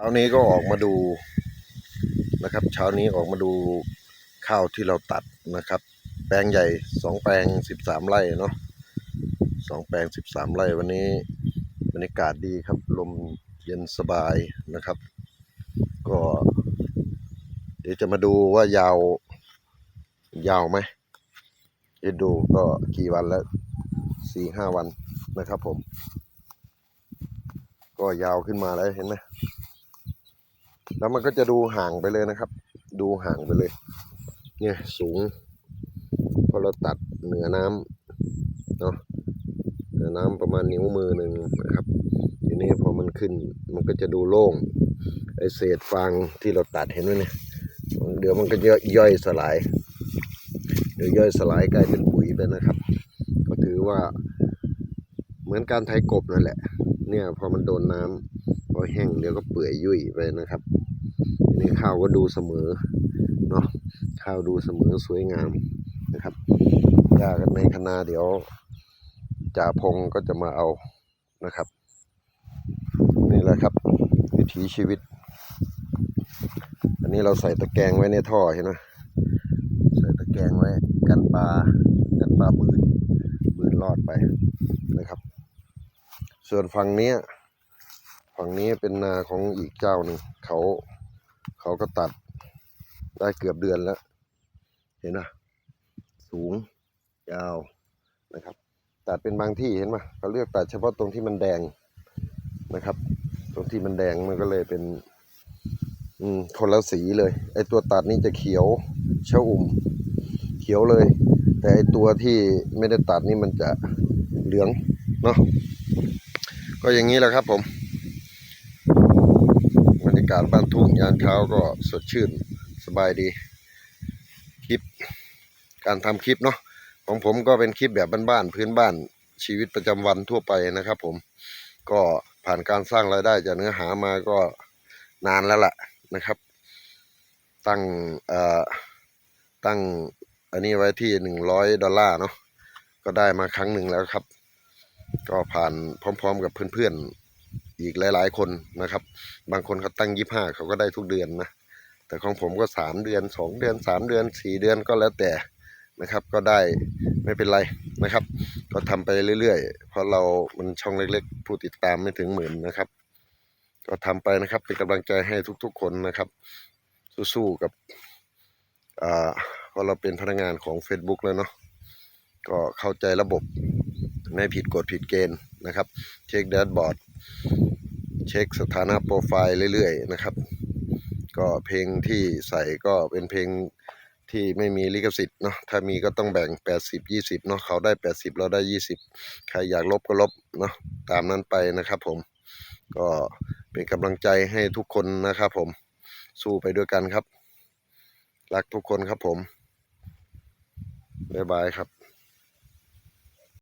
ช้านี้ก็ออกมาดูนะครับ เช้านี้ออกมาดูข้าวที่เราตัดนะครับ แปลงใหญ่สองแปลงสิบสามไร่เนาะสองแปลงสิบสามไร่วันนี้บรรยากาศดีครับ ลมเย็นสบายนะครับ ก็ เดี๋ยวจะมาดูว่ายาว ยาวไหมเดี๋ยวดูก็กี่วันแล้วสี่ห้าวันนะครับผม ก็ยาวขึ้นมาแล้วเห็นไหม แล้วมันก็จะดูห่างไปเลยนะครับ ดูห่างไปเลย เนี่ยสูง พอเราตัดเหนือน้ำเนาะเหนือน้ำประมาณนิ้วมือหนึ่งนะครับ ทีนี้พอมันขึ้นมันก็จะดูโล่งไอเศษฟางที่เราตัดเห็นไหมเนี่ยเดี๋ยวมันก็ย่ยย่อยสลาย เดี๋ยวย่อยสลายกลายเป็นปุ๋ยไปนะครับ ก็ถือว่าเหมือนการไถกบนั่นแหละ เนี่ยพอมันโดนน้ำ พอแห้งเดี๋ยวก็เปื่อยยุ่ยไปนะครับนี้ข้าวก็ดูเสมอเนาะข้าวดูเสมอสวยงามนะครับยากันในคณะเดี๋ยวจ่าพงก็จะมาเอานะครับ นี่แหละครับ วิถีชีวิต อันนี้เราใส่ตะแกรงไว้ในท่อเห็นไหมใส่ตะแกรงไว้กันปลากันปลาบืนบืนรอดไปนะครับ ส่วนฝั่งนี้ ฝั่งนี้เป็นนาของอีกเจ้าหนึ่งเขาเขาก็ตัดได้เกือบเดือนแล้ว เห็นไหมสูงยาวนะครับ ตัดเป็นบางที่เห็นไหมเขาเลือกตัดเฉพาะตรงที่มันแดงนะครับ ตรงที่มันแดงมันก็เลยเป็นอืมคนละสีเลย ไอตัวตัดนี่จะเขียวเชอุ่ม เขียวเลย แต่ไอตัวที่ไม่ได้ตัดนี่มันจะเหลืองเนาะก็อย่างนี้แหละครับผม รยากาศบ้านทุ่งยามเช้าก็สดชื่นสบายดี คลิป การทำคลิปเนาะของผมก็เป็นคลิปแบบบ้านๆพื้นบ้านชีวิตประจำวันทั่วไปนะครับผมก็ผ่านการสร้างรายได้จากเนื้อหามาก็นานแล้วล่ะนะครับ ตั้งเอ่อตั้งอันนี้ไว้ที่หนึ่งร้อยดอลลาร์เนาะก็ได้มาครั้งหนึ่งแล้วครับ ก็ผ่านพร้อม ๆ กับเพื่อนๆ อีกหลาย ๆ คนนะครับ บางคนเขาตั้งยี่ห้าเขาก็ได้ทุกเดือนนะแต่ของผมก็สามเดือนสองเดือนสามเดือนสี่เดือนก็แล้วแต่นะครับ ก็ได้ไม่เป็นไรนะครับ ก็ทำไปเรื่อยๆเพราะเรามันช่องเล็กๆ ผู้ติดตามไม่ถึงหมื่นนะครับ ก็ทำไปนะครับเป็นกำลังใจให้ทุกๆ คนนะครับ สู้ๆกับอ่าเพราะเราเป็นพนักงานของ Facebook แล้วเนาะก็เข้าใจระบบไม่ผิดกฎผิดเกณฑ์ นะครับ เช็คแดชบอร์ด เช็คสถานะโปรไฟล์เรื่อยๆนะครับ ก็เพลงที่ใส่ก็เป็นเพลงที่ไม่มีลิขสิทธิ์เนาะ ถ้ามีก็ต้องแบ่ง 80 20เนาะ เขาได้ 80 เราได้ 20 ใครอยากลบก็ลบเนาะ ตามนั้นไปนะครับผม ก็เป็นกำลังใจให้ทุกคนนะครับผม สู้ไปด้วยกันครับ รักทุกคนครับผม บ๊ายบายครับ